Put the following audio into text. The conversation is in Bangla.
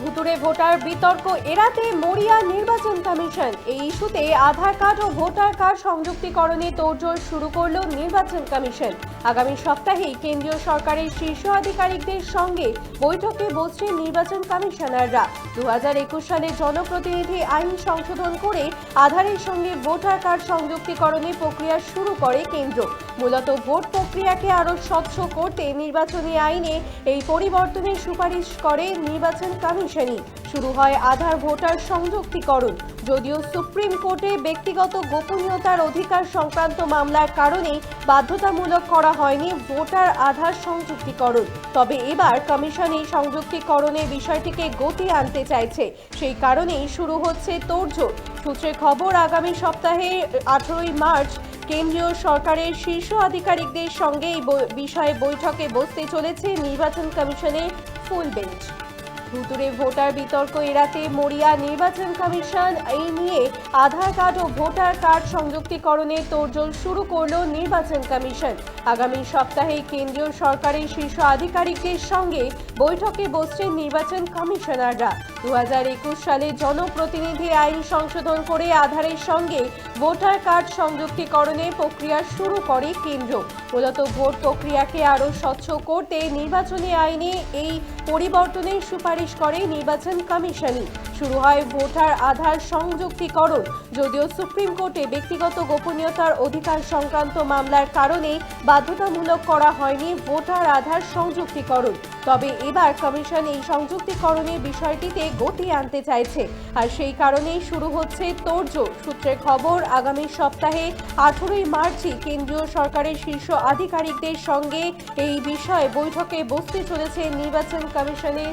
ভুতুরে ভোটার বিতর্ক এড়াতে মরিয়া নির্বাচন কমিশন। এই ইস্যুতে আধার কার্ড ও ভোটার কার্ড সংযুক্তিকরণে তোড়জোড় শুরু করল নির্বাচন কমিশন। আগামী সপ্তাহেই কেন্দ্রীয় সরকারের শীর্ষ আধিকারিকদের সঙ্গে বৈঠকে বসছেন নির্বাচন কমিশনাররা। দু হাজার একুশ সালে জনপ্রতিনিধি আইন সংশোধন করে আধারের সঙ্গে ভোটার কার্ড সংযুক্তিকরণের প্রক্রিয়া শুরু করে কেন্দ্র। মূলত ভোট প্রক্রিয়াকে আরও স্বচ্ছ করতে নির্বাচনী আইনে এই পরিবর্তনের সুপারিশ করে নির্বাচন কমিশনই শুরু হয় আধার ভোটার সংযুক্তিকরণ। যদিও সুপ্রিম কোর্টে ব্যক্তিগত গোপনীয়তার অধিকার সংক্রান্ত মামলার কারণে বাধ্যতামূলক করা হয়নি ভোটার আধার সংযুক্তিকরণ। তবে এবার কমিশন এই সংযুক্তিকরণের বিষয়টিকে গতি আনতে চাইছে। সেই কারণেই শুরু হচ্ছে তোড়জোড়। সূত্রে খবর, আগামী সপ্তাহে আঠেরোই মার্চ কেন্দ্রীয় সরকারের শীর্ষ আধিকারিকদের সঙ্গে এই বিষয়ে বৈঠকে বসতে চলেছে নির্বাচন কমিশনের ফুল বেঞ্চ। ভুতুরে ভোটার বিতর্ক এড়াতে মরিয়া নির্বাচন কমিশন, এই নিয়ে আধার কার্ড ও ভোটার কার্ড সংযুক্তিকরণের তোড়জোড় শুরু করল নির্বাচন কমিশন। আগামী সপ্তাহে কেন্দ্রীয় সরকারের শীর্ষ আধিকারিকদের সঙ্গে বৈঠকে বসছেন নির্বাচন কমিশনাররা। দু সালে জনপ্রতিনিধি আইন সংশোধন করে আধারের সঙ্গে ভোটার কার্ড সংযুক্তিকরণের প্রক্রিয়া শুরু করে কেন্দ্র। মূলত ভোট প্রক্রিয়াকে আরও স্বচ্ছ করতে নির্বাচনী আইনে এই পরিবর্তনের সুপারিশ করে নির্বাচন কমিশনই। শুরু হয় ভোটার আধার সংযুক্তিকরণ। যদিও সুপ্রিম কোর্টে ব্যক্তিগত গোপনীয়তার অধিকার সংক্রান্ত মামলার কারণে বাধ্যতামূলক করা হয়নি ভোটার আধার সংযুক্তিকরণ। তবে এবার কমিশন এই সংযুক্তিকরণের বিষয়টিতে গতি আনতে চাইছে। আর সেই কারণেই শুরু হচ্ছে তোড়জোড়। সূত্রের খবর, আগামী সপ্তাহে আঠেরোই মার্চই কেন্দ্রীয় সরকারের শীর্ষ আধিকারিকদের সঙ্গে এই বিষয়ে বৈঠকে বসতে চলেছে নির্বাচন কমিশনের